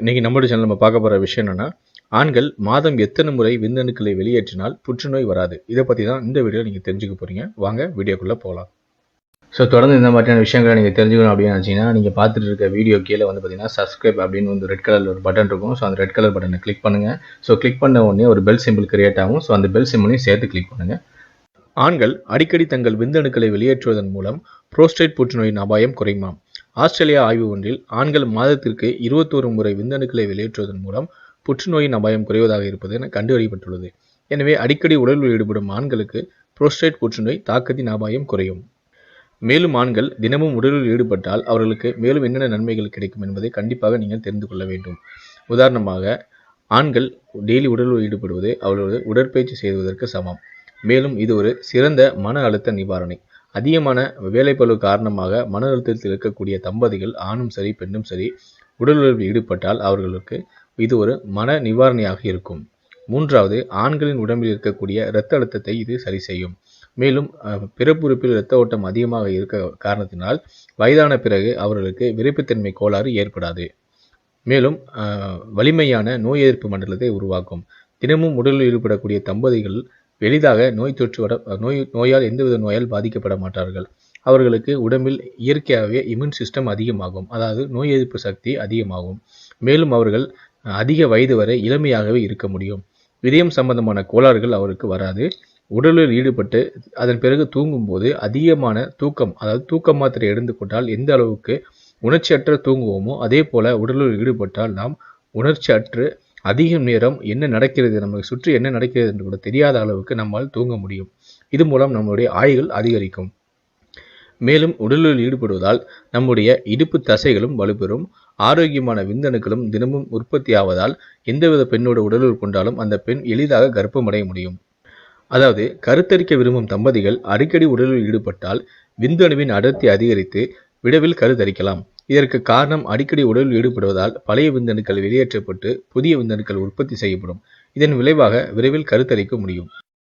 இன்னைக்கு நம்மளோட சேனல் நம்ம பார்க்க போகிற விஷயம் என்னன்னா ஆண்கள் மாதம் எத்தனை முறை விந்தணுக்களை வெளியேற்றினால் புற்றுநோய் வராது. இதை பற்றி தான் இந்த வீடியோ நீங்கள் தெரிஞ்சுக்க போகிறீங்க வாங்க வீடியோக்குள்ளே போகலாம். ஸோ தொடர்ந்து இந்த மாதிரியான விஷயங்களை நீங்கள் தெரிஞ்சுக்கணும் அப்படின்னு நினச்சிங்கன்னா நீங்கள் பார்த்துட்டு இருக்க வீடியோ கீழே வந்து பார்த்தீங்கன்னா சப்ஸ்கிரைப் அப்படின்னு வந்து ரெட் கலர் ஒரு பட்டன் இருக்கும். ஸோ அந்த ரெட் கலர் பட்டனை கிளிக் பண்ணுங்கள் ஸோ கிளிக் பண்ண உடனே ஒரு பெல் சிம்பிள் கிரியேட் ஆகும். ஸோ அந்த பெல் சிம்பிளையும் சேர்த்து கிளிக் பண்ணுங்கள் ஆண்கள் அடிக்கடி தங்கள் விந்தணுக்களை வெளியேற்றுவதன் மூலம் புரோஸ்டேட் புற்றுநோயின் அபாயம் குறையுமாம். ஆஸ்திரேலியா ஆய்வு ஒன்றில் ஆண்கள் மாதத்திற்கு இருபத்தோரு முறை விந்தணுக்களை வெளியேற்றுவதன் மூலம் புற்றுநோயின் அபாயம் குறைவதாக இருப்பது என கண்டறியப்பட்டுள்ளது. எனவே அடிக்கடி உடலில் ஈடுபடும் ஆண்களுக்கு புரோஸ்டேட் புற்றுநோய் தாக்கத்தின் அபாயம் குறையும். மேலும் ஆண்கள் தினமும் உடலில் ஈடுபட்டால் அவர்களுக்கு மேலும் என்னென்ன நன்மைகள் கிடைக்கும் என்பதை கண்டிப்பாக நீங்கள் தெரிந்து கொள்ள வேண்டும். உதாரணமாக ஆண்கள் டெய்லி உடலில் ஈடுபடுவது அவர்களது உடற்பயிற்சி செய்வதற்கு சமம். மேலும் இது ஒரு சிறந்த மன அழுத்த நிவாரணை. அதிகமான வேலைப்பளு காரணமாக மன அழுத்தத்தில் இருக்கக்கூடிய தம்பதிகள் ஆணும் சரி பெண்ணும் சரி உடல் ஈடுபட்டால் அவர்களுக்கு இது ஒரு மன நிவாரணியாக இருக்கும். மூன்றாவது ஆண்களின் உடம்பில் இருக்கக்கூடிய இரத்த அழுத்தத்தை இது சரி செய்யும். மேலும் பிறப்புறுப்பில் இரத்த ஓட்டம் அதிகமாக இருக்க காரணத்தினால் வயதான பிறகு அவர்களுக்கு விரைப்புத்தன்மை கோளாறு ஏற்படாது. மேலும் வலிமையான நோய் எதிர்ப்பு மண்டலத்தை உருவாக்கும். தினமும் உடலில் ஈடுபடக்கூடிய தம்பதிகள் எளிதாக நோய் தொற்று வர நோய் நோயால் எந்தவித நோயால் பாதிக்கப்பட மாட்டார்கள். அவர்களுக்கு உடம்பில் இயற்கையாகவே இம்யூன் சிஸ்டம் அதிகமாகும். அதாவது நோய் எதிர்ப்பு சக்தி அதிகமாகும். மேலும் அவர்கள் அதிக வயது வரை இளமையாகவே இருக்க முடியும். இதயம் சம்பந்தமான கோளாறுகள் அவருக்கு வராது. உடலில் ஈடுபட்டு அதன் பிறகு தூங்கும்போது அதிகமான தூக்கம் அதாவது தூக்க மாத்திரை எடுத்து கொண்டால் எந்த அளவுக்கு உணர்ச்சியற்ற தூங்குவோமோ அதே போல உடலில் ஈடுபட்டால் நாம் உணர்ச்சியற்று அதிக நேரம் என்ன நடக்கிறது நம்மை சுற்றி என்ன நடக்கிறது என்று கூட தெரியாத அளவுக்கு நம்மால் தூங்க முடியும். இது மூலம் நம்மளுடைய ஆய்கள் அதிகரிக்கும். மேலும் உடலில் ஈடுபடுவதால் நம்முடைய இடுப்பு தசைகளும் வலுப்பெறும். ஆரோக்கியமான விந்தணுக்களும் தினமும் உற்பத்தியாவதால் எந்தவித பெண்ணோட உடலில் கொண்டாலும் அந்த பெண் எளிதாக கர்ப்பமடைய முடியும். அதாவது கருத்தரிக்க விரும்பும் தம்பதிகள் அடிக்கடி உடலில் ஈடுபட்டால் விந்தணுவின் அடர்த்தி அதிகரித்து விடவில் கருத்தரிக்கலாம். இதற்கு காரணம் அடிக்கடி உடலில் ஈடுபடுவதால் பழைய விந்தணுக்கள் வெளியேற்றப்பட்டு புதிய விந்தணுக்கள் உற்பத்தி செய்யப்படும். இதன் விளைவாக விரைவில் கருத்தரிக்க முடியும்.